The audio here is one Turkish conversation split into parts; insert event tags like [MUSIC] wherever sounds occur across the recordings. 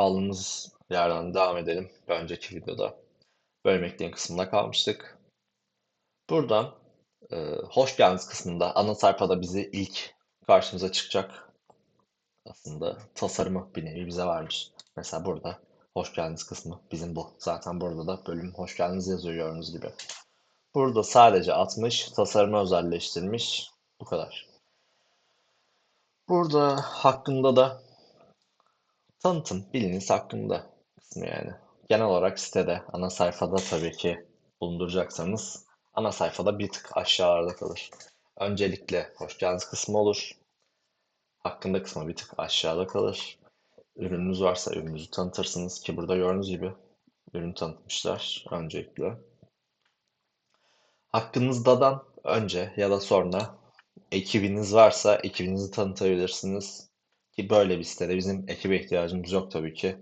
Kaldığımız yerden devam edelim. Bir önceki videoda bölüm ekleyin kısmında kalmıştık. Buradan e, hoş geldiniz kısmında ana sayfada bizi ilk karşımıza çıkacak aslında tasarımı bir nevi bize vermiş. Mesela burada hoş geldiniz kısmı bizim bu. Zaten burada da bölüm hoş geldiniz yazıyor gördüğünüz gibi. Burada sadece atmış, tasarımı özelleştirmiş. Bu kadar. Burada hakkında da tanıtım, biliniz hakkında kısmı yani. Genel olarak sitede, ana sayfada tabii ki bulunduracaksanız ana sayfada bir tık aşağılarda kalır. Öncelikle hoş geldiniz kısmı olur. Hakkında kısmı bir tık aşağıda kalır. Ürününüz varsa ürününüzü tanıtırsınız ki burada gördüğünüz gibi ürün tanıtmışlar öncelikle. Hakkınızdadan önce ya da sonra ekibiniz varsa ekibinizi tanıtabilirsiniz. Ki böyle bir sitede bizim ekibe ihtiyacımız yok tabii ki.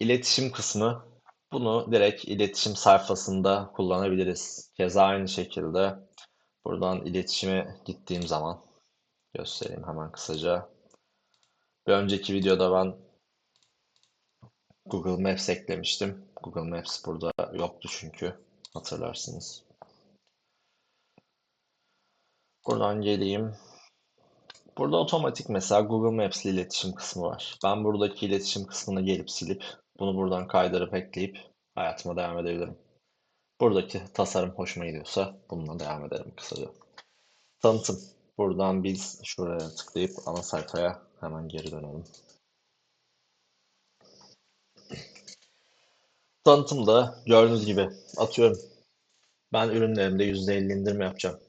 İletişim kısmı bunu direkt iletişim sayfasında kullanabiliriz. Keza aynı şekilde buradan iletişime gittiğim zaman göstereyim hemen kısaca. Bir önceki videoda ben Google Maps eklemiştim. Google Maps burada yoktu çünkü hatırlarsınız. Buradan geleyim. Burada otomatik mesela Google Maps ile iletişim kısmı var. Ben buradaki iletişim kısmına gelip silip bunu buradan kaydırıp ekleyip hayatıma devam edebilirim. Buradaki tasarım hoşuma gidiyorsa bununla devam ederim kısaca. Tanıtım. Buradan biz şuraya tıklayıp ana sayfaya hemen geri dönelim. Tanıtımda gördüğünüz gibi atıyorum. Ben ürünlerimde %50 indirim yapacağım.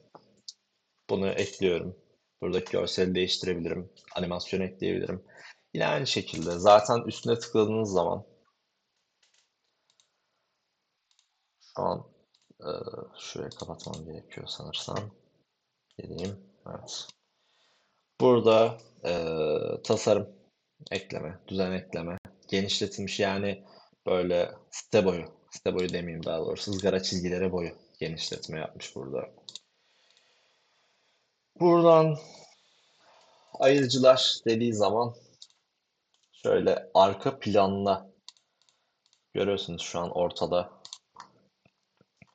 Bunu ekliyorum. Buradaki görseli değiştirebilirim. Animasyon ekleyebilirim. Yine aynı şekilde zaten üstüne tıkladığınız zaman şu an e, şuraya kapatmam gerekiyor sanırsam. Geleyim. Evet. Burada e, tasarım ekleme, düzen ekleme, genişletilmiş yani böyle site boyu, site boyu demeyeyim daha doğrusu ızgara çizgileri boyu genişletme yapmış burada. Buradan ayırıcılar dediği zaman şöyle arka planla görüyorsunuz şu an ortada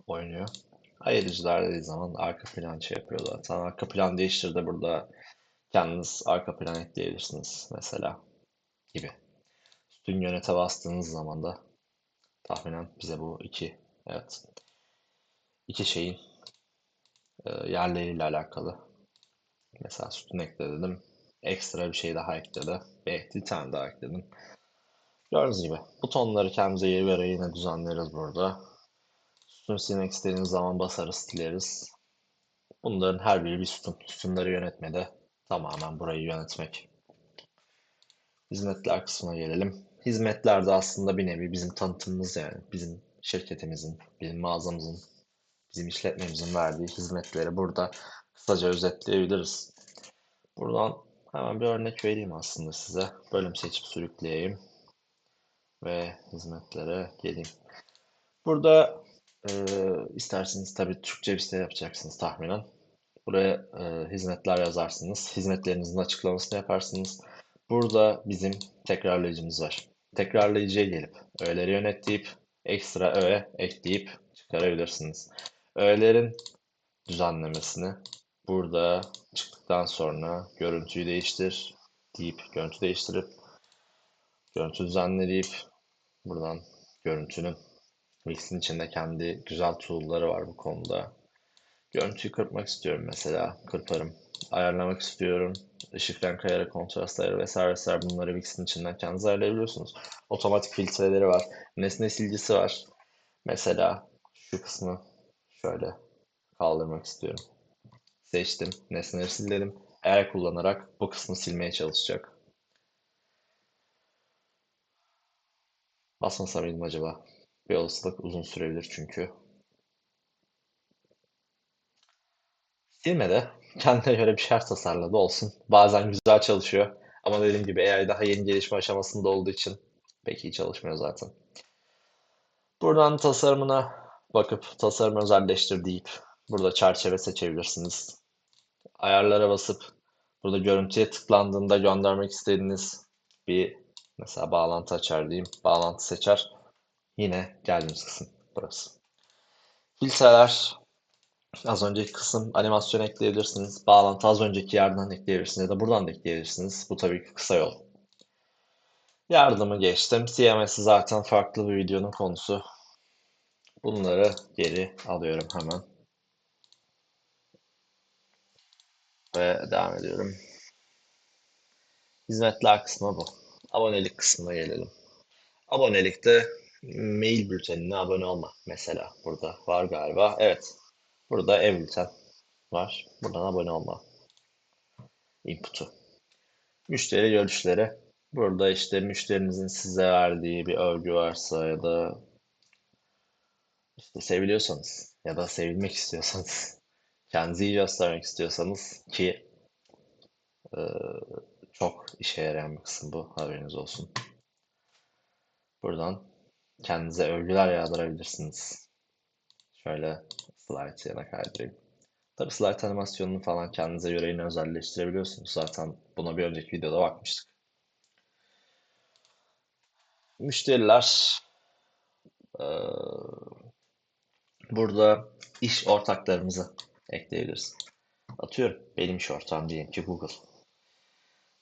oynuyor. Ayırıcılar dediği zaman arka plan şey yapıyor zaten. Arka plan değiştir de burada kendiniz arka plan ekleyebilirsiniz mesela gibi. Sütun yönete bastığınız zaman da tahminen bize bu iki evet iki şeyin e, yerleriyle alakalı Mesela sütun ekledim. Ekstra bir şey daha ekledi. Bir, bir tane daha ekledim. Gördüğünüz gibi butonları kendimize yer vere yine düzenleriz burada. Sütun silmek istediğiniz zaman basarız sileriz. Bunların her biri bir sütun. Sütunları yönetmede tamamen burayı yönetmek. Hizmetler kısmına gelelim. Hizmetler de aslında bir nevi bizim tanıtımımız yani. Bizim şirketimizin, bizim mağazamızın, bizim işletmemizin verdiği hizmetleri burada kısaca özetleyebiliriz. Buradan hemen bir örnek vereyim aslında size. Bölüm seçip sürükleyeyim. Ve hizmetlere geleyim. Burada e, isterseniz tabii Türkçe bir site yapacaksınız tahminen. Buraya e, hizmetler yazarsınız. Hizmetlerinizin açıklamasını yaparsınız. Burada bizim tekrarlayıcımız var. Tekrarlayıcıya gelip öğeleri yönet deyip ekstra öğe ekleyip çıkarabilirsiniz. Öğelerin düzenlemesini burada çıktıktan sonra görüntüyü değiştir deyip görüntü değiştirip görüntü düzenle buradan görüntünün Mix'in içinde kendi güzel tool'ları var bu konuda. Görüntüyü kırpmak istiyorum mesela. Kırparım. Ayarlamak istiyorum. Işık renk ayarı, kontrast ayarı vesaire vesaire bunları Mix'in içinden kendiniz ayarlayabiliyorsunuz. Otomatik filtreleri var. Nesne silgisi var. Mesela şu kısmı şöyle kaldırmak istiyorum. Seçtim. Nesneleri sildim. Eğer kullanarak bu kısmı silmeye çalışacak. Basmasam mıydım acaba? Bir olasılık uzun sürebilir çünkü. Silmede [LAUGHS] kendine göre bir şeyler tasarladı olsun. Bazen güzel çalışıyor. Ama dediğim gibi AI daha yeni gelişme aşamasında olduğu için pek iyi çalışmıyor zaten. Buradan tasarımına bakıp tasarım özelleştir deyip burada çerçeve seçebilirsiniz ayarlara basıp burada görüntüye tıklandığında göndermek istediğiniz bir Mesela bağlantı açar diyeyim. Bağlantı seçer. Yine geldiğimiz kısım burası. Filtreler az önceki kısım animasyon ekleyebilirsiniz. Bağlantı az önceki yerden ekleyebilirsiniz ya da buradan da ekleyebilirsiniz. Bu tabii ki kısa yol. Yardımı geçtim. CMS'i zaten farklı bir videonun konusu. Bunları geri alıyorum hemen. Ve devam ediyorum. Hizmetler kısmı bu. Abonelik kısmına gelelim. Abonelikte mail bültenine abone olma mesela burada var galiba. Evet. Burada e-bülten var. Buradan abone olma input'u. Müşteri görüşleri. Burada işte müşterinizin size verdiği bir övgü varsa ya da işte seviliyorsanız ya da sevilmek istiyorsanız kendinizi iyi göstermek istiyorsanız ki e, çok işe yarayan bir kısım bu haberiniz olsun. Buradan kendinize övgüler yağdırabilirsiniz. Şöyle slide yana kaydırayım. Tabi slide animasyonunu falan kendinize göre yine özelleştirebiliyorsunuz. Zaten buna bir önceki videoda bakmıştık. Müşteriler burada iş ortaklarımızı ekleyebiliriz. Atıyorum benim iş ortağım diyelim ki Google.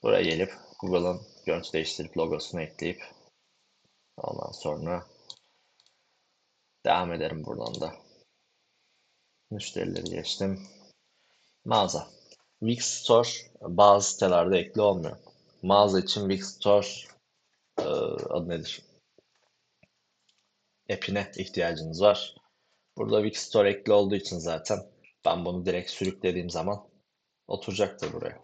Buraya gelip Google'ın görüntü değiştirip logosunu ekleyip ondan sonra devam ederim buradan da. Müşterileri geçtim. Mağaza. Wix Store bazı sitelerde ekli olmuyor. Mağaza için Wix Store e, adı nedir? App'ine ihtiyacınız var. Burada Wix Store ekli olduğu için zaten ben bunu direkt sürüklediğim zaman oturacaktır buraya.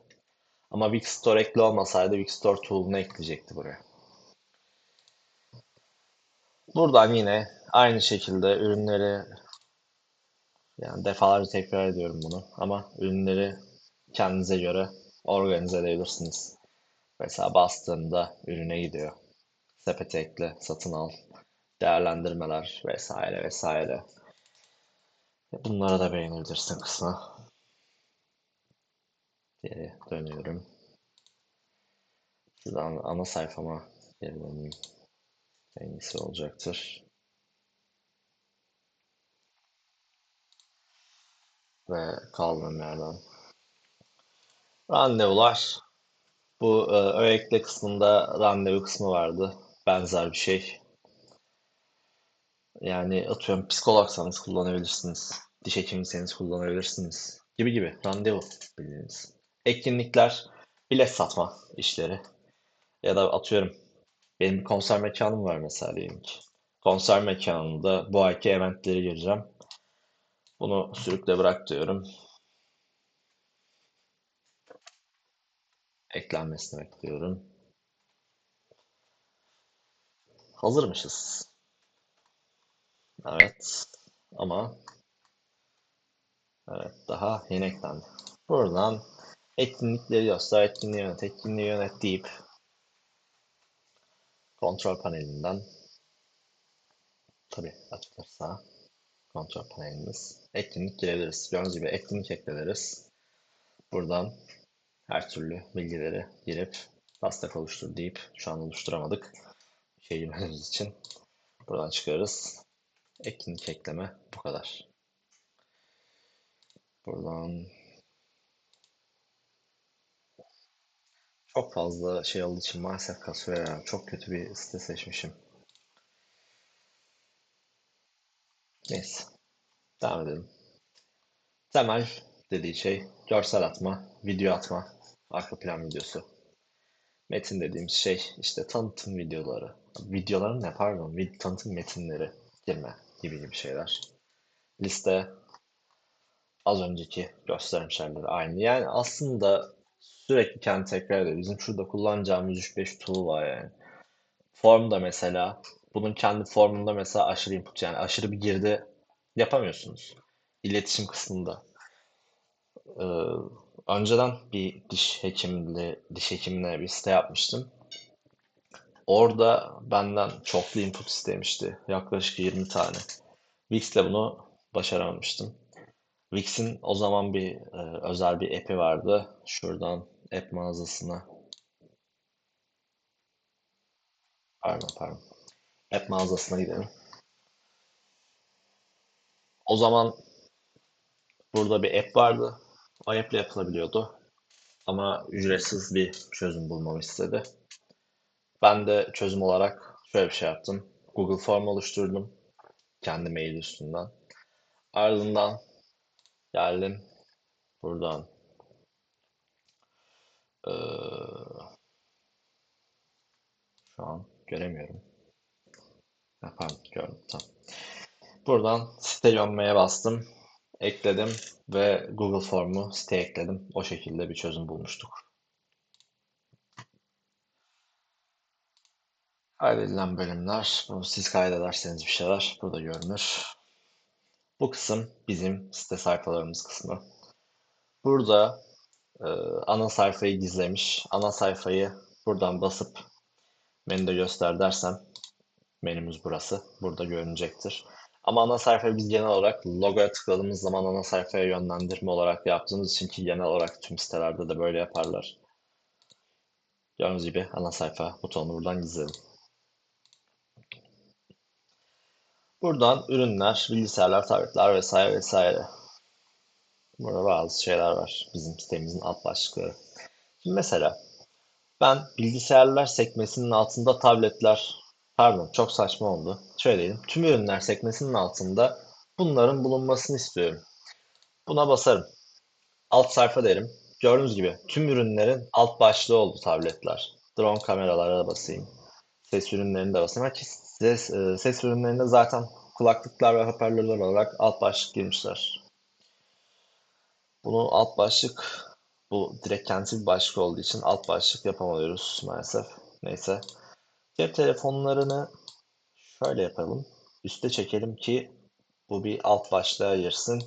Ama Wix Store ekli olmasaydı Wix Store tool'unu ekleyecekti buraya. Buradan yine aynı şekilde ürünleri yani defalarca tekrar ediyorum bunu ama ürünleri kendinize göre organize edebilirsiniz. Mesela bastığında ürüne gidiyor. Sepete ekle, satın al, değerlendirmeler vesaire vesaire. Bunlara da beğenebilirsin kısmı. Geri dönüyorum. Şuradan ana sayfama geri döneyim. En iyisi olacaktır. Ve kaldığım yerden. Randevular. Bu e, öğekle kısmında randevu kısmı vardı. Benzer bir şey. Yani atıyorum psikologsanız kullanabilirsiniz. Diş hekimiyseniz kullanabilirsiniz. Gibi gibi. Randevu bildiğiniz. Etkinlikler, bilet satma işleri. Ya da atıyorum benim bir konser mekanım var mesela diyelim ki. Konser mekanında bu ayki eventleri gireceğim. Bunu sürükle bırak diyorum. Eklenmesini bekliyorum. Hazırmışız. Evet. Ama evet daha yeni eklendi. Buradan etkinlikleri göster, etkinliği yönet, etkinliği yönet deyip kontrol panelinden tabi açılırsa kontrol panelimiz etkinlik girebiliriz. Gördüğünüz gibi etkinlik ekleriz. Buradan her türlü bilgileri girip taslak oluştur deyip şu an oluşturamadık. Şey için buradan çıkarız. Etkinlik ekleme bu kadar. Buradan çok fazla şey olduğu için maalesef kasıyor ya. Çok kötü bir site seçmişim. Neyse. Devam edelim. Temel dediği şey görsel atma, video atma, arka plan videosu. Metin dediğimiz şey işte tanıtım videoları. Videoların ne pardon, tanıtım metinleri girme gibi gibi şeyler. Liste az önceki gösterim şeyleri aynı. Yani aslında sürekli kendi tekrar ediyor. Bizim şurada kullanacağımız 3-5 tool var yani. Form da mesela bunun kendi formunda mesela aşırı input yani aşırı bir girdi yapamıyorsunuz. İletişim kısmında. Ee, önceden bir diş hekimli diş hekimine bir site yapmıştım. Orada benden çoklu input istemişti. Yaklaşık 20 tane. Wix'le bunu başaramamıştım. Wix'in o zaman bir e, özel bir app'i vardı. Şuradan app mağazasına Pardon pardon. App mağazasına gidelim. O zaman burada bir app vardı. O app ile yapılabiliyordu. Ama ücretsiz bir çözüm bulmamı istedi. Ben de çözüm olarak şöyle bir şey yaptım. Google Form oluşturdum. Kendi mail üstünden. Ardından geldim. Buradan ee, şu an göremiyorum. Pardon gördüm. Tamam. Buradan site gömmeye bastım. Ekledim ve Google Form'u siteye ekledim. O şekilde bir çözüm bulmuştuk. Kaydedilen bölümler. Bu siz kaydederseniz bir şeyler burada görünür. Bu kısım bizim site sayfalarımız kısmı. Burada e, ana sayfayı gizlemiş. Ana sayfayı buradan basıp menüde göster dersem menümüz burası. Burada görünecektir. Ama ana sayfayı biz genel olarak logoya tıkladığımız zaman ana sayfaya yönlendirme olarak yaptığımız için ki genel olarak tüm sitelerde de böyle yaparlar. Gördüğünüz gibi ana sayfa butonunu buradan gizledim. Buradan ürünler, bilgisayarlar, tabletler vesaire vesaire. Burada bazı şeyler var bizim sitemizin alt başlıkları. Şimdi mesela ben bilgisayarlar sekmesinin altında tabletler, pardon çok saçma oldu. Şöyle diyelim, tüm ürünler sekmesinin altında bunların bulunmasını istiyorum. Buna basarım. Alt sayfa derim. Gördüğünüz gibi tüm ürünlerin alt başlığı oldu tabletler. Drone kameralara da basayım. Ses ürünlerine de basayım. Ses, e, ses ürünlerinde zaten kulaklıklar ve hoparlörler olarak alt başlık girmişler. Bunu alt başlık bu direkt kendisi bir başlık olduğu için alt başlık yapamıyoruz maalesef. Neyse. Cep telefonlarını şöyle yapalım. Üste çekelim ki bu bir alt başlığa girsin.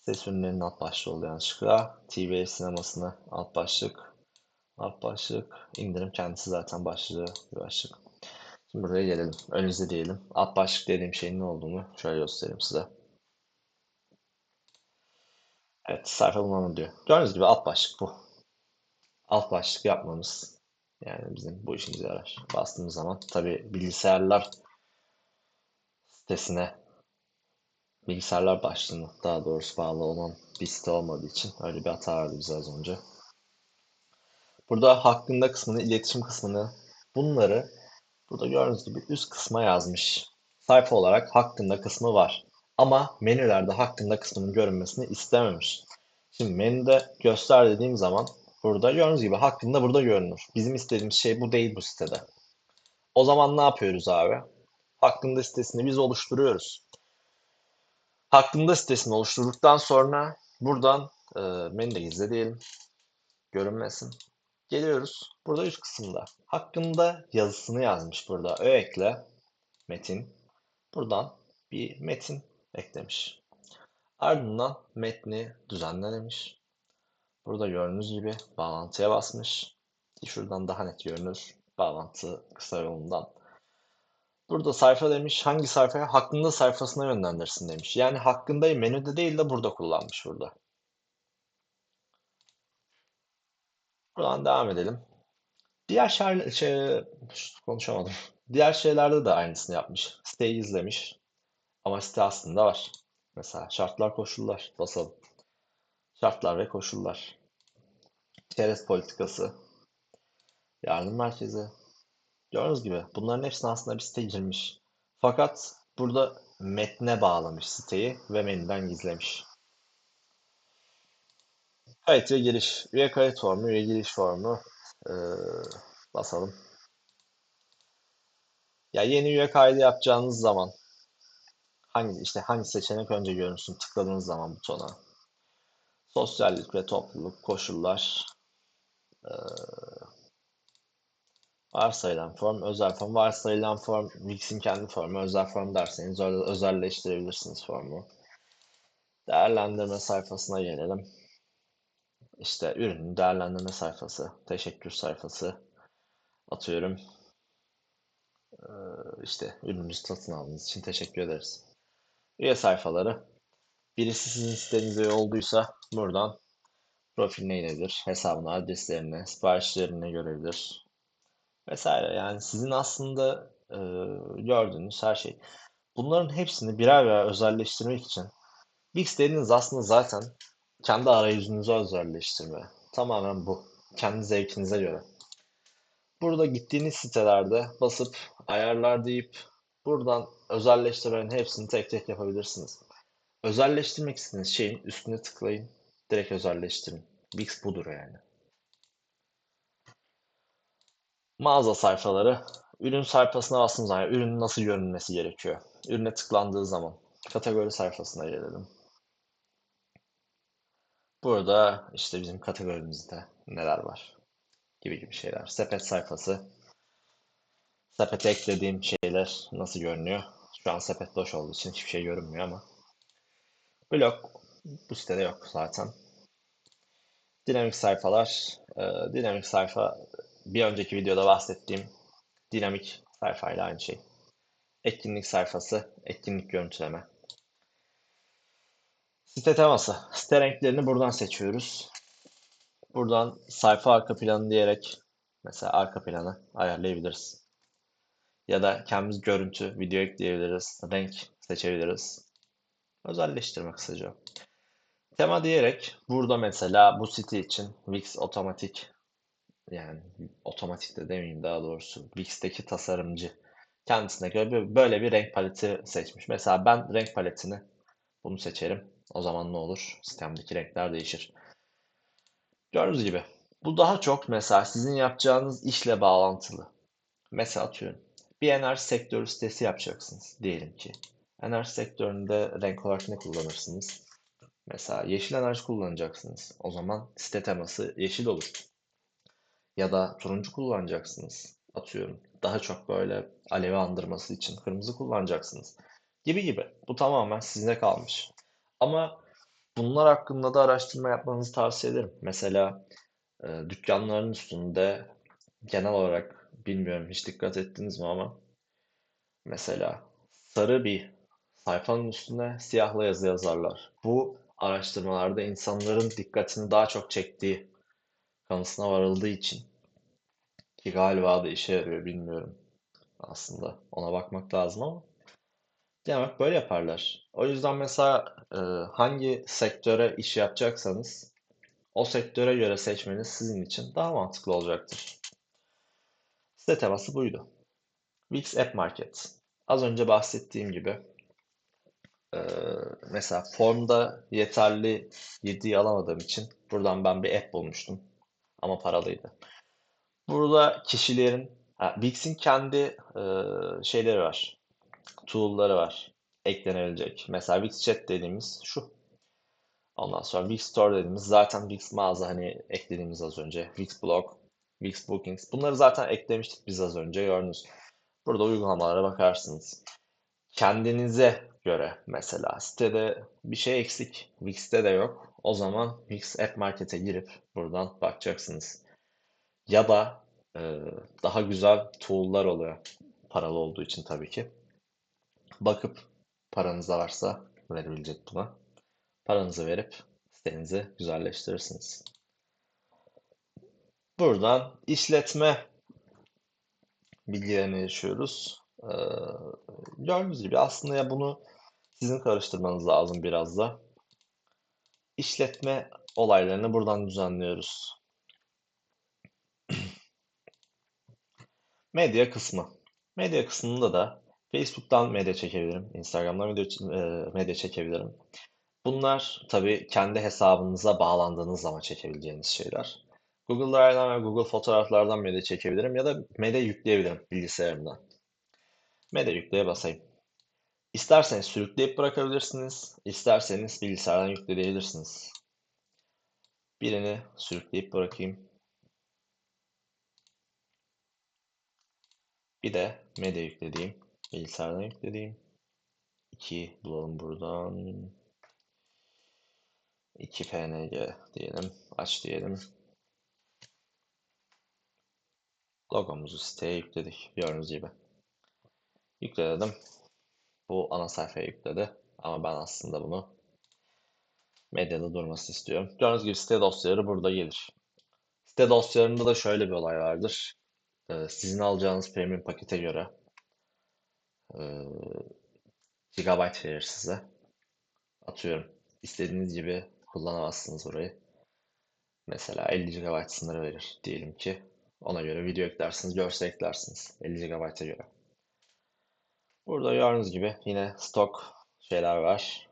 Ses ürünlerinin alt başlığı oldu yanlışlıkla. TV sinemasını alt başlık. Alt başlık. indirim kendisi zaten başlığı bir başlık. Şimdi buraya gelelim. Önünüzde diyelim. Alt başlık dediğim şeyin ne olduğunu şöyle göstereyim size. Evet, sayfa bulmamı diyor. Gördüğünüz gibi alt başlık bu. Alt başlık yapmamız yani bizim bu işimize yarar. Bastığımız zaman tabi bilgisayarlar sitesine bilgisayarlar başlığına daha doğrusu bağlı olan bir site olmadığı için öyle bir hata vardı bize az önce. Burada hakkında kısmını, iletişim kısmını bunları burada gördüğünüz gibi üst kısma yazmış. Sayfa olarak hakkında kısmı var. Ama menülerde hakkında kısmının görünmesini istememiş. Şimdi menüde göster dediğim zaman burada gördüğünüz gibi hakkında burada görünür. Bizim istediğimiz şey bu değil bu sitede. O zaman ne yapıyoruz abi? Hakkında sitesini biz oluşturuyoruz. Hakkında sitesini oluşturduktan sonra buradan e, menüde gizle diyelim. Görünmesin. Geliyoruz. Burada üst kısımda. Hakkında yazısını yazmış burada. Ö. Metin. Buradan bir metin eklemiş. Ardından metni düzenle demiş. Burada gördüğünüz gibi bağlantıya basmış. Şuradan daha net görünür. Bağlantı kısa yolundan. Burada sayfa demiş. Hangi sayfaya? Hakkında sayfasına yönlendirsin demiş. Yani hakkındayı menüde değil de burada kullanmış burada. Buradan devam edelim. Diğer şey, şey konuşamadım. [LAUGHS] Diğer şeylerde de aynısını yapmış. Siteyi izlemiş. Ama site aslında var. Mesela şartlar koşullar basalım. Şartlar ve koşullar. Çerez politikası. Yardım merkezi. Gördüğünüz gibi bunların hepsine aslında bir site girmiş. Fakat burada metne bağlamış siteyi ve menüden gizlemiş. Kayıt ve giriş. Üye kayıt formu, üye giriş formu. Ee, basalım. Ya yeni üye kaydı yapacağınız zaman hangi işte hangi seçenek önce görünsün tıkladığınız zaman butona. Sosyallik ve topluluk, koşullar, ee, varsayılan form, özel form, varsayılan form, Wix'in kendi formu, özel form derseniz özelleştirebilirsiniz formu. Değerlendirme sayfasına gelelim. İşte ürünün değerlendirme sayfası, teşekkür sayfası atıyorum. Ee, işte ürünümüzü satın aldığınız için teşekkür ederiz. Üye sayfaları. Birisi sizin sitenize olduysa buradan profil nedir, hesabını, adreslerini, siparişlerini görebilir. vesaire. Yani sizin aslında e, gördüğünüz her şey. Bunların hepsini birer birer özelleştirmek için Wix dediğiniz aslında zaten kendi arayüzünüzü özelleştirme. Tamamen bu. Kendi zevkinize göre. Burada gittiğiniz sitelerde basıp ayarlar deyip buradan özelleştirmenin hepsini tek tek yapabilirsiniz. Özelleştirmek istediğiniz şeyin üstüne tıklayın. Direkt özelleştirin. Wix budur yani. Mağaza sayfaları. Ürün sayfasına bastığımız zaman ürünün nasıl görünmesi gerekiyor. Ürüne tıklandığı zaman kategori sayfasına gelelim. Burada işte bizim kategorimizde neler var gibi gibi şeyler. Sepet sayfası. Sepete eklediğim şeyler nasıl görünüyor? Şu an sepet boş olduğu için hiçbir şey görünmüyor ama. Blok bu sitede yok zaten. Dinamik sayfalar. Ee, dinamik sayfa bir önceki videoda bahsettiğim dinamik sayfayla aynı şey. Etkinlik sayfası, etkinlik görüntüleme. Site teması. Site renklerini buradan seçiyoruz. Buradan sayfa arka planı diyerek mesela arka planı ayarlayabiliriz. Ya da kendimiz görüntü, video ekleyebiliriz. Renk seçebiliriz. Özelleştirme kısaca. Tema diyerek burada mesela bu site için Wix otomatik yani otomatik de demeyeyim daha doğrusu Wix'teki tasarımcı kendisine göre böyle bir renk paleti seçmiş. Mesela ben renk paletini bunu seçerim. O zaman ne olur? Sistemdeki renkler değişir. Gördüğünüz gibi bu daha çok mesela sizin yapacağınız işle bağlantılı. Mesela atıyorum bir enerji sektörü sitesi yapacaksınız diyelim ki. Enerji sektöründe renk olarak ne kullanırsınız? Mesela yeşil enerji kullanacaksınız. O zaman site teması yeşil olur. Ya da turuncu kullanacaksınız. Atıyorum daha çok böyle alevi andırması için kırmızı kullanacaksınız. Gibi gibi. Bu tamamen size kalmış. Ama bunlar hakkında da araştırma yapmanızı tavsiye ederim. Mesela e, dükkanların üstünde genel olarak bilmiyorum hiç dikkat ettiniz mi ama mesela sarı bir sayfanın üstüne siyahla yazı yazarlar. Bu araştırmalarda insanların dikkatini daha çok çektiği kanısına varıldığı için ki galiba da işe yarıyor bilmiyorum aslında ona bakmak lazım ama genel olarak böyle yaparlar. O yüzden mesela e, hangi sektöre iş yapacaksanız o sektöre göre seçmeniz sizin için daha mantıklı olacaktır. Site teması buydu. Wix App Market. Az önce bahsettiğim gibi e, mesela formda yeterli yediği alamadığım için buradan ben bir app bulmuştum. Ama paralıydı. Burada kişilerin, Wix'in kendi e, şeyleri var. Tool'ları var. Eklenebilecek. Mesela Wix Chat dediğimiz şu. Ondan sonra Wix Store dediğimiz zaten Wix mağaza hani eklediğimiz az önce. Wix Blog, Wix Bookings. Bunları zaten eklemiştik biz az önce gördünüz. Burada uygulamalara bakarsınız. Kendinize göre mesela sitede bir şey eksik. Wix'te de yok. O zaman Wix App Market'e girip buradan bakacaksınız. Ya da e, daha güzel tool'lar oluyor. Paralı olduğu için tabii ki. Bakıp paranız da varsa verebilecek buna. Paranızı verip sitenizi güzelleştirirsiniz. Buradan işletme bilgilerine yaşıyoruz. Ee, gördüğünüz gibi aslında ya bunu sizin karıştırmanız lazım biraz da. İşletme olaylarını buradan düzenliyoruz. [CLEARS THROAT] Medya kısmı. Medya kısmında da Facebook'tan medya çekebilirim. Instagram'dan medya, e, medya çekebilirim. Bunlar tabii kendi hesabınıza bağlandığınız zaman çekebileceğiniz şeyler. Google Drive'dan ve Google Fotoğraflardan medya çekebilirim ya da medya yükleyebilirim bilgisayarımdan. Medya yükleye basayım. İsterseniz sürükleyip bırakabilirsiniz. İsterseniz bilgisayardan yükleyebilirsiniz. Birini sürükleyip bırakayım. Bir de medya yüklediğim, bilgisayardan yüklediğim. 2 bulalım buradan. 2 png diyelim. Aç diyelim. Logomuzu siteye yükledik. Gördüğünüz gibi. Yükledim. Bu ana sayfaya yükledi. Ama ben aslında bunu medyada durması istiyorum. Gördüğünüz gibi site dosyaları burada gelir. Site dosyalarında da şöyle bir olay vardır. Ee, sizin alacağınız premium pakete göre e, gigabyte verir size. Atıyorum. istediğiniz gibi kullanamazsınız orayı. Mesela 50 GB sınırı verir diyelim ki. Ona göre video eklersiniz, görsel eklersiniz. 50 GB'a göre. Burada gördüğünüz gibi yine stok şeyler var.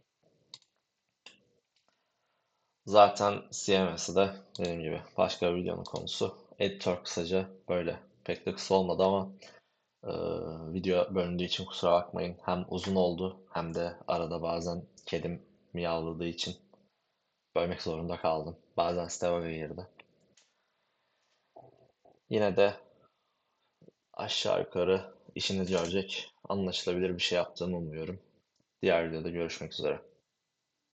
Zaten CMS'i de dediğim gibi başka bir videonun konusu. Editor kısaca böyle. Pek de kısa olmadı ama e, video bölündüğü için kusura bakmayın. Hem uzun oldu hem de arada bazen kedim miyavladığı için bölmek zorunda kaldım. Bazen site girdi. Yine de aşağı yukarı işinizi görecek, anlaşılabilir bir şey yaptığımı umuyorum. Diğer videoda görüşmek üzere.